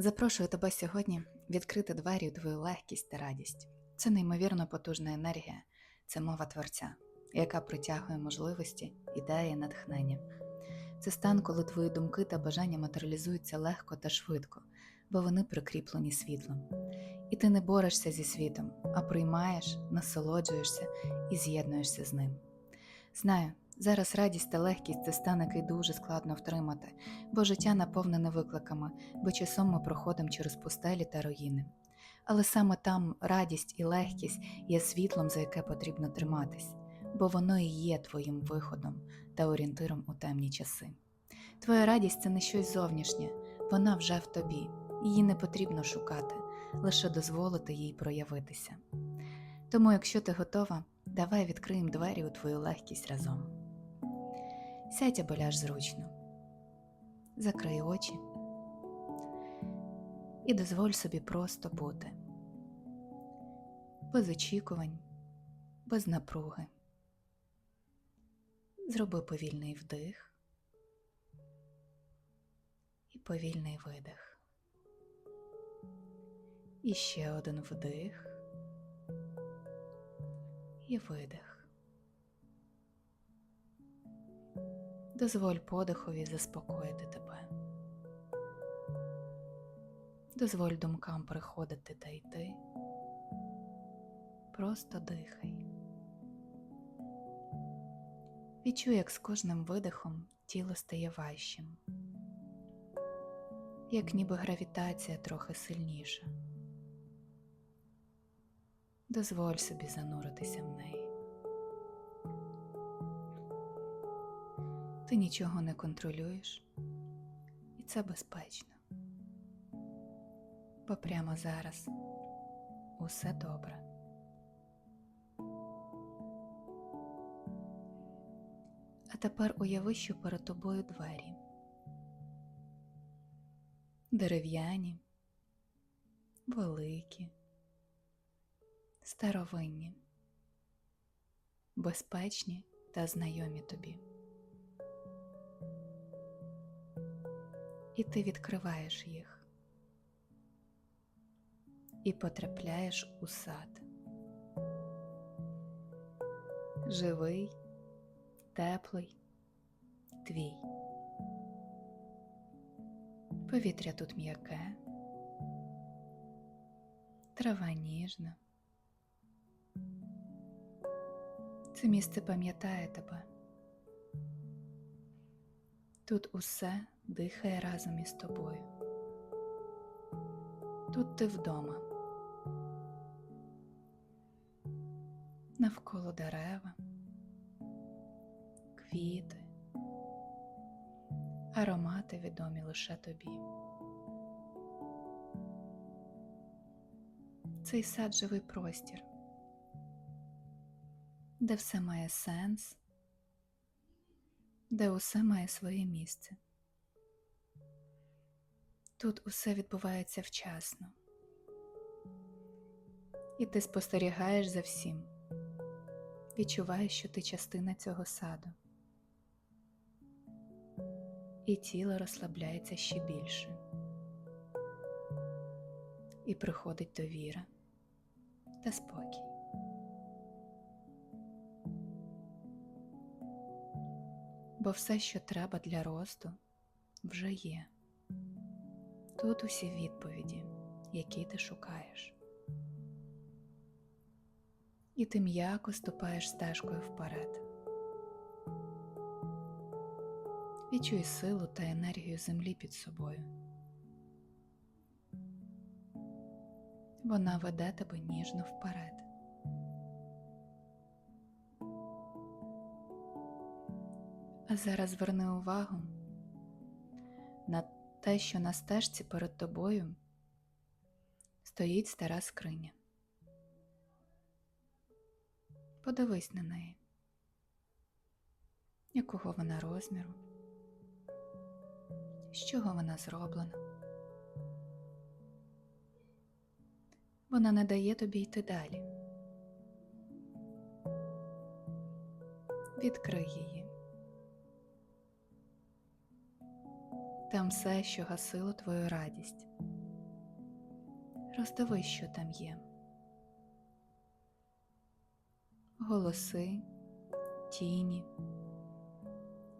Запрошую тебе сьогодні відкрити двері у твою легкість та радість. Це неймовірно потужна енергія, це мова творця, яка притягує можливості, ідеї, натхнення. Це стан, коли твої думки та бажання матеріалізуються легко та швидко, бо вони прикріплені світлом. І ти не борешся зі світом, а приймаєш, насолоджуєшся і з'єднуєшся з ним. Знаю, зараз радість та легкість це стан, який дуже складно втримати, бо життя наповнене викликами, бо часом ми проходимо через пустелі та руїни. Але саме там радість і легкість є світлом, за яке потрібно триматись, бо воно і є твоїм виходом та орієнтиром у темні часи. Твоя радість це не щось зовнішнє, вона вже в тобі, її не потрібно шукати, лише дозволити їй проявитися. Тому, якщо ти готова, давай відкриємо двері у твою легкість разом. Сядь або ляж зручно, закрий очі і дозволь собі просто бути, без очікувань, без напруги. Зроби повільний вдих і повільний видих. І ще один вдих і видих. Дозволь подихові заспокоїти тебе. Дозволь думкам приходити та йти. Просто дихай. Відчуй, як з кожним видихом тіло стає важчим, як ніби гравітація трохи сильніша. Дозволь собі зануритися в неї. Ти нічого не контролюєш, і це безпечно. Бо прямо зараз усе добре. А тепер уяви, що перед тобою двері. Дерев'яні, великі, старовинні, безпечні та знайомі тобі. І ти відкриваєш їх і потрапляєш у сад. Живий, теплий, твій. Повітря тут м'яке, трава ніжна. Це місце пам'ятає тебе. Тут усе дихає разом із тобою. Тут ти вдома. Навколо дерева, квіти, аромати відомі лише тобі. Цей сад живий простір, де все має сенс, де усе має своє місце. Тут усе відбувається вчасно, і ти спостерігаєш за всім, відчуваєш, що ти частина цього саду, і тіло розслабляється ще більше, і приходить довіра та спокій. Бо все, що треба для росту, вже є. Тут усі відповіді, які ти шукаєш. І ти м'яко ступаєш стежкою вперед. Відчуй силу та енергію землі під собою. Вона веде тебе ніжно вперед. Зараз зверни увагу на те, що на стежці перед тобою стоїть стара скриня. Подивись на неї, якого вона розміру, з чого вона зроблена. Вона не дає тобі йти далі. Відкрий її. Там все, що гасило твою радість. Роздивись, що там є. Голоси, тіні,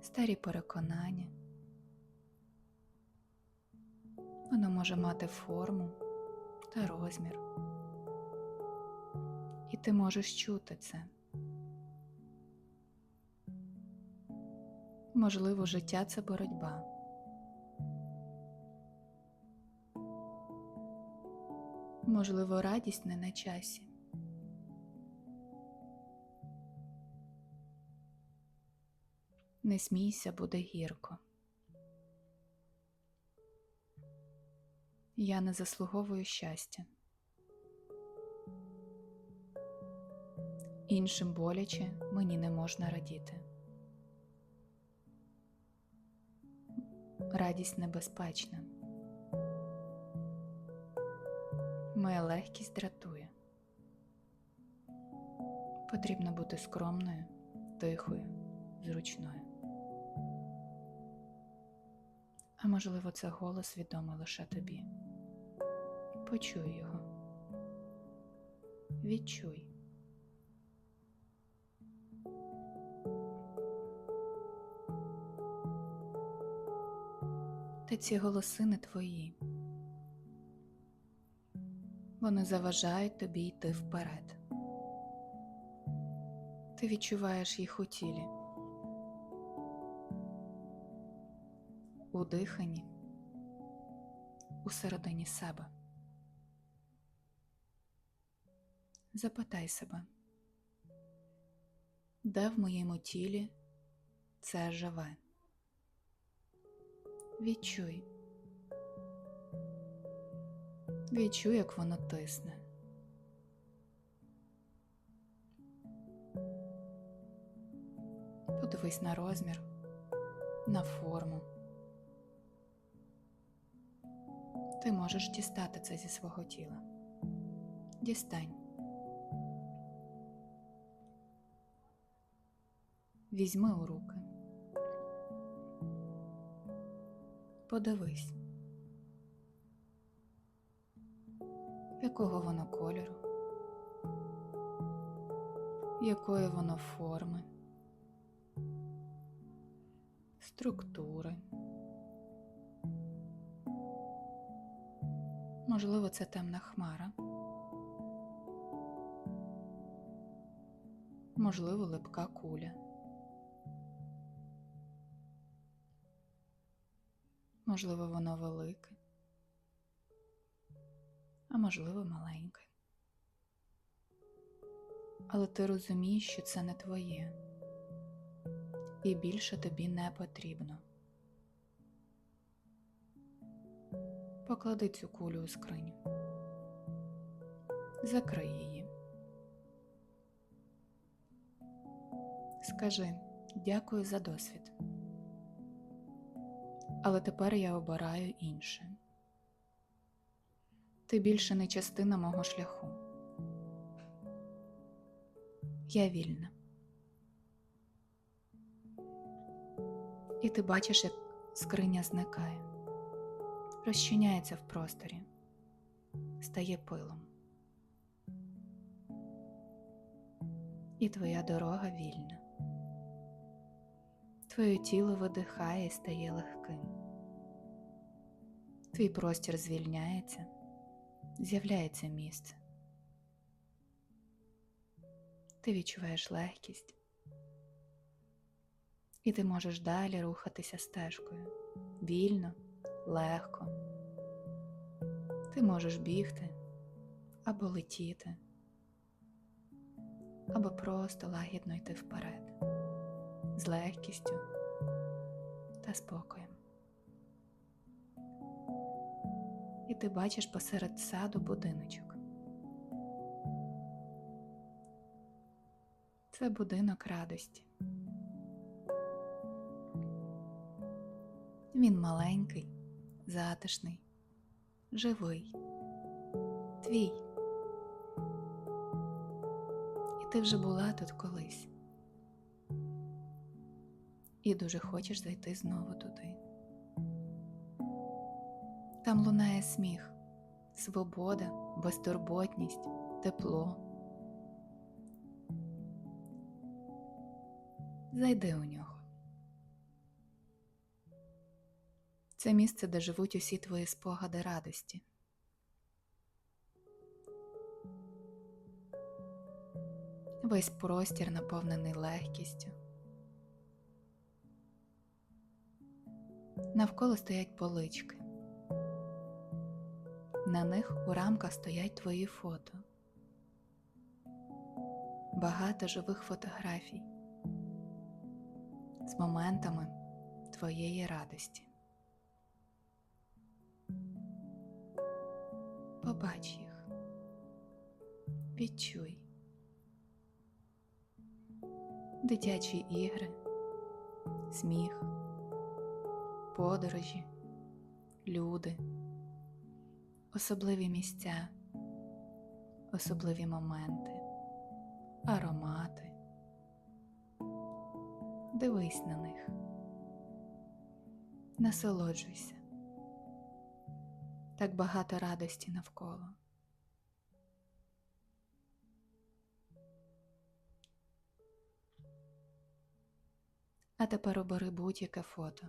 старі переконання. Воно може мати форму та розмір. І ти можеш чути це. Можливо, життя це боротьба. Можливо, радість не на часі. Не смійся, буде гірко. Я не заслуговую щастя. Іншим боляче мені не можна радіти. Радість небезпечна. Моя легкість дратує. Потрібно бути скромною, тихою, зручною. А можливо, це голос відомий лише тобі. Почуй його. Відчуй. Та ці голоси не твої. Вони заважають тобі йти вперед. Ти відчуваєш їх у тілі, у диханні, усередині себе. Запитай себе, де в моєму тілі це живе? Відчуй. Відчуй, як воно тисне. Подивись на розмір, на форму. Ти можеш дістати це зі свого тіла. Дістань. Візьми у руки. Подивись. Якого воно кольору, якої воно форми, структури. Можливо, це темна хмара, можливо, липка куля. Можливо, воно велике а можливо, маленьке. Але ти розумієш, що це не твоє, і більше тобі не потрібно. Поклади цю кулю у скриню, закрий її. Скажи дякую за досвід. Але тепер я обираю інше ти більше не частина мого шляху. Я вільна. І ти бачиш, як скриня зникає, розчиняється в просторі, стає пилом. І твоя дорога вільна. Твоє тіло видихає і стає легким. Твій простір звільняється з'являється місце. Ти відчуваєш легкість, і ти можеш далі рухатися стежкою вільно, легко. Ти можеш бігти або летіти, або просто лагідно йти вперед з легкістю та спокоєм. Ти бачиш посеред саду будиночок. Це будинок радості. Він маленький, затишний, живий, твій. І ти вже була тут колись. І дуже хочеш зайти знову туди. Там лунає сміх, свобода, безтурботність, тепло. Зайди у нього. Це місце, де живуть усі твої спогади радості. Весь простір наповнений легкістю. Навколо стоять полички. На них у рамках стоять твої фото. Багато живих фотографій з моментами твоєї радості. Побач їх, відчуй дитячі ігри, сміх, подорожі, люди, особливі місця, особливі моменти, аромати. Дивись на них, насолоджуйся. Так багато радості навколо. А тепер обери будь-яке фото.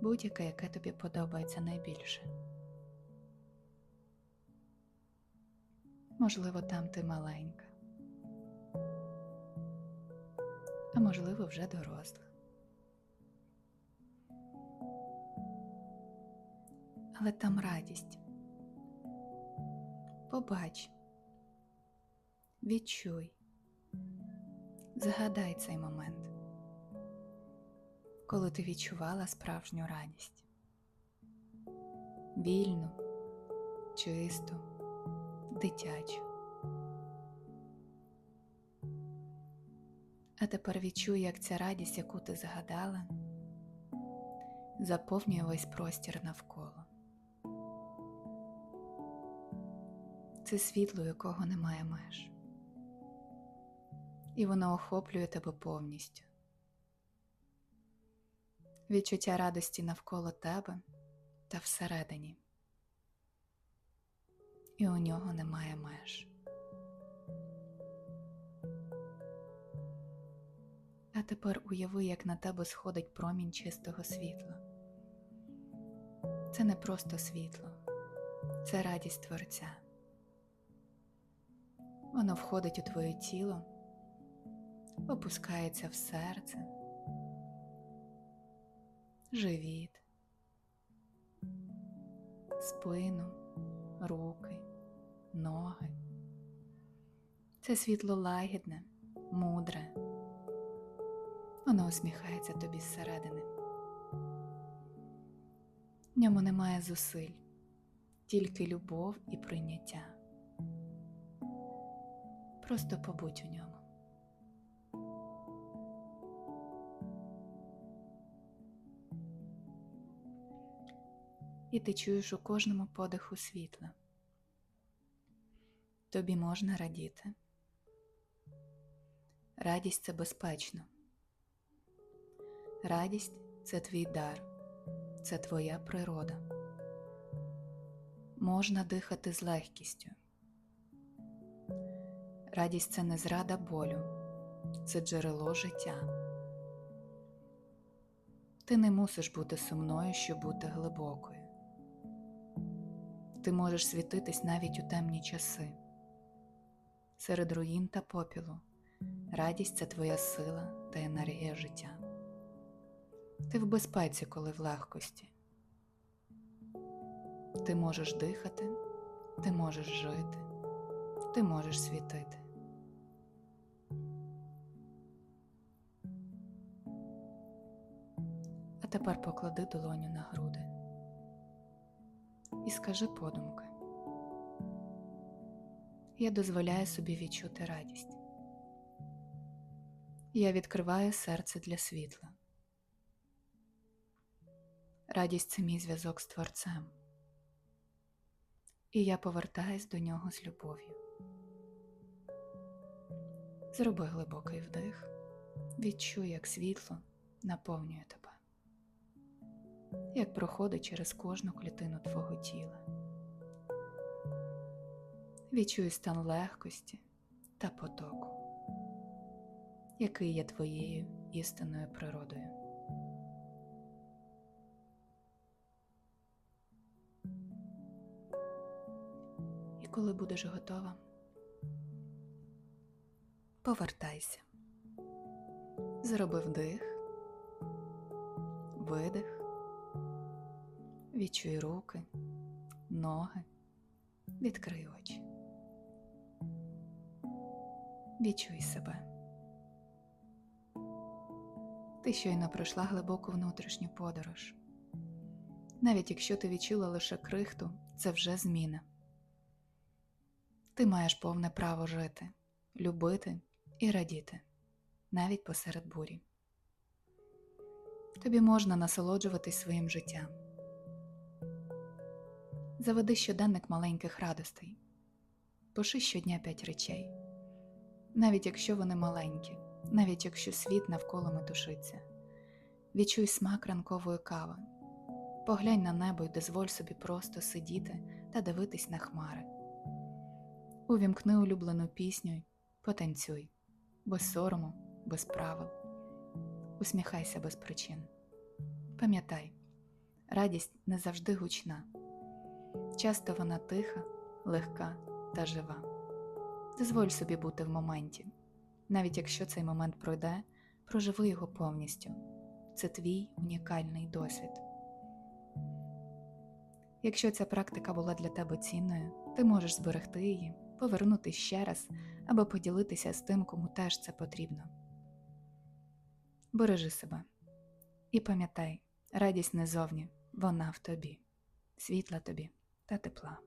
Будь-яке, яке тобі подобається найбільше. Можливо, там ти маленька, а можливо, вже доросла. Але там радість. Побач, відчуй. Згадай цей момент, коли ти відчувала справжню радість, вільну, чисту, дитячу. А тепер відчуй, як ця радість, яку ти згадала, заповнює весь простір навколо. Це світло, якого немає меж і воно охоплює тебе повністю. Відчуття радості навколо тебе та всередині, і у нього немає меж. А тепер уяви, як на тебе сходить промінь чистого світла. Це не просто світло, це радість Творця. Воно входить у твоє тіло опускається в серце, живіт, спину, руки, ноги. Це світло лагідне, мудре. Воно усміхається тобі зсередини. В ньому немає зусиль, тільки любов і прийняття. Просто побудь у ньому. І ти чуєш у кожному подиху світла. Тобі можна радіти. Радість це безпечно. Радість це твій дар, це твоя природа. Можна дихати з легкістю. Радість це не зрада болю, це джерело життя. Ти не мусиш бути сумною, щоб бути глибокою. Ти можеш світитись навіть у темні часи. Серед руїн та попілу радість це твоя сила та енергія життя. Ти в безпеці, коли в легкості. Ти можеш дихати, ти можеш жити, ти можеш світити. А тепер поклади долоню на груди і скажи подумки. Я дозволяю собі відчути радість. Я відкриваю серце для світла. Радість це мій зв'язок з Творцем. І я повертаюсь до нього з любов'ю. Зроби глибокий вдих, відчуй, як світло наповнює тебе як проходить через кожну клітину твого тіла. Відчуй стан легкості та потоку, який є твоєю істинною природою. І коли будеш готова, повертайся. Зроби вдих, видих, відчуй руки, ноги, відкрий очі. Відчуй себе. Ти щойно пройшла глибоку внутрішню подорож. Навіть якщо ти відчула лише крихту, це вже зміна. Ти маєш повне право жити, любити і радіти, навіть посеред бурі. Тобі можна насолоджуватись своїм життям. Заведи щоденник маленьких радостей. Пиши щодня п'ять речей, навіть якщо вони маленькі, навіть якщо світ навколо метушиться. Відчуй смак ранкової кави. Поглянь на небо і дозволь собі просто сидіти та дивитись на хмари. Увімкни улюблену пісню, й потанцюй, без сорому, без правил. Усміхайся без причин. Пам'ятай, радість не завжди гучна. Часто вона тиха, легка та жива. Дозволь собі бути в моменті. Навіть якщо цей момент пройде, проживи його повністю. Це твій унікальний досвід. Якщо ця практика була для тебе цінною, ти можеш зберегти її, повернути ще раз або поділитися з тим, кому теж це потрібно. Бережи себе і пам'ятай, радість не зовні, вона в тобі, світла тобі та тепла.